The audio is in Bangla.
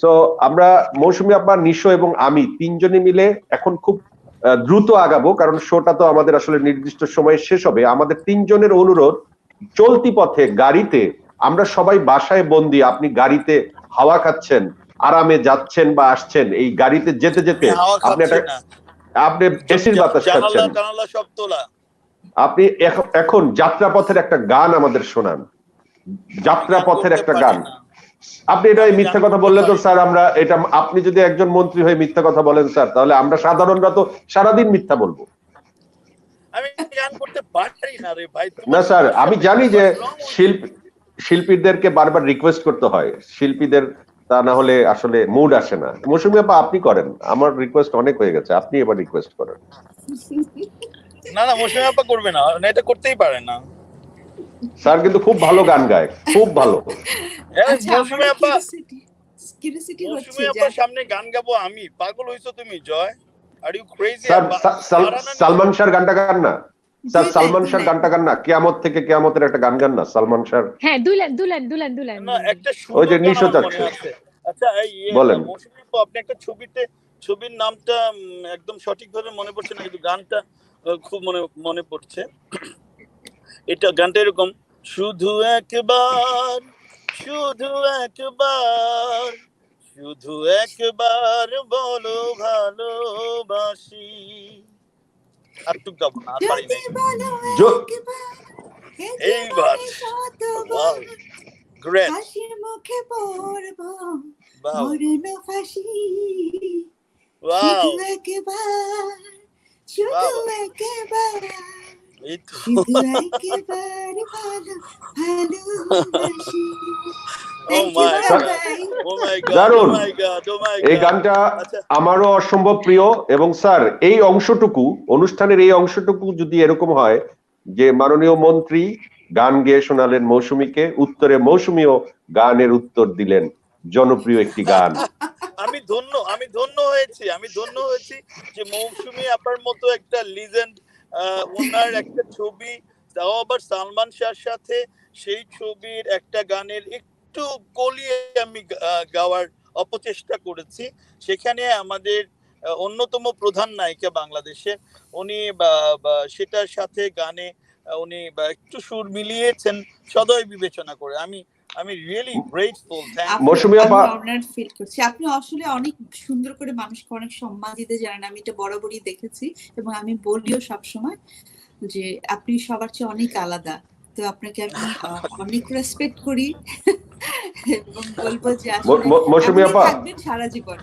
সো আমরা মৌসুমী আব্বা নিশো এবং আমি তিনজনে মিলে এখন খুব দ্রুত আগাবো কারণ শোটা তো আমাদের আসলে নির্দিষ্ট সময়ে শেষ হবে। আমাদের তিনজনের অনুরোধ চলতি পথে গাড়িতে আমরা সবাই বাসায় বন্দি আপনি গাড়িতে হাওয়া খাচ্ছেন আরামে যাচ্ছেন বা আসছেন এই গাড়িতে যেতে যেতে আপনি একটা আপনি এসির বাতাস খাচ্ছেন। আপনি এখ- এখন যাত্রাপথের একটা গান আমাদের শোনান। যাত্রাপথের একটা গান। আপনি এটা মিথ্যা কথা বললে তো স্যার আমরা এটা আপনি যদি একজন মন্ত্রী হয়ে মিথ্যা কথা বলেন স্যার তাহলে আমরা সাধারণরা তো সারাদিন মিথ্যা বলব। আমি গান করতে পারি না রে ভাই? না স্যার আমি জানি যে? শিল্পী শিল্পীদেরকে বারবার রিকোয়েস্ট করতে হয়। শিল্পীদের তা না হলে আসলে মুড আসে না। মৌসুমী আপা আপনি করেন। আমার রিকোয়েস্ট অনেক হয়ে গেছে। আপনি এবার রিকোয়েস্ট করেন। না না মৌসুমী আপা করবে না। না, এটা করতেই পারে না। স্যার কিন্তু খুব ভালো গান গায় খুব ভালো। আচ্ছা মৌসুমী আমার আপা কিউরিওসিটি কিউরিওসিটি হচ্ছে মৌসুমী যে আপার সামনে গান গাবো আমি। পাগল হইছো তুমি Joy. Are you crazy sir Salman শাহর গানটা গান না? স্যার সালমান শাহর গানটা গান না? কেয়ামত থেকে কেয়ামতের একটা গান গান না? সালমান শাহর হ্যাঁ দুলেন দুলেন দুলেন দুলেন ওই যে নিশো চাচ্ছে। আচ্ছা ইয়ে, বলেন। মৌসুমী আপনি একটা ছবিতে ছবির নামটা একদম সঠিকভাবে মনে পড়ছে না কিন্তু গানটা খুব মনে মনে পড়ছে। এটা গানটা এরকম শুধু একবার শুধু একবার শুধু একবার বলো ভালোবাসি। আর টুক গাবো না আর পারি এইবার। গ্রেট হাসির মুখে পড়ব ওয়াও মরণ ফাঁসি। ওয়াও শুধু একবার শুধু একবার। এই Oh গানটা আচ্ছা। আমারও অসম্ভব প্রিয় এবং স্যার এই অংশটুকু অনুষ্ঠানের এই অংশটুকু যদি এরকম হয় যে মাননীয় মন্ত্রী গান গেয়ে শোনালেন মৌসুমীকে উত্তরে মৌসুমীও গানের উত্তর দিলেন। জনপ্রিয় একটি গান। আমি ধন্য আমি ধন্য হয়েছি আমি ধন্য হয়েছি যে মৌসুমী আপনার মতো একটা লিজেন্ড ওনার একটা ছবি, তাও আবার সালমান শাহর সাথে, সেই ছবির একটা গানের একটু গলিয়ে আমি গাওয়ার অপচেষ্টা করেছি। সেখানে আমাদের অন্যতম প্রধান নায়িকা বাংলাদেশে, উনি সেটার সাথে গানে উনি বা একটু সুর মিলিয়েছেন সদয় বিবেচনা করে। আমি আমি রিয়েলি গ্রেটফুল আপনি- মৌসুমী আপা- অনার্ড ফিল করছি। আপনি আসলে অনেক সুন্দর করে মানুষকে অনেক সম্মান দিতে জানেন। আমি এটা বরাবরই দেখেছি এবং আমি বলিও সবসময় যে আপনি সবার চেয়ে অনেক আলাদা। তো আপনাকে আমি আহ, অনেক রেসপেক্ট করি। এবং বলব যে আসলে ম- ম- মৌসুমী এমনই আপা থাকবেন সারা জীবন।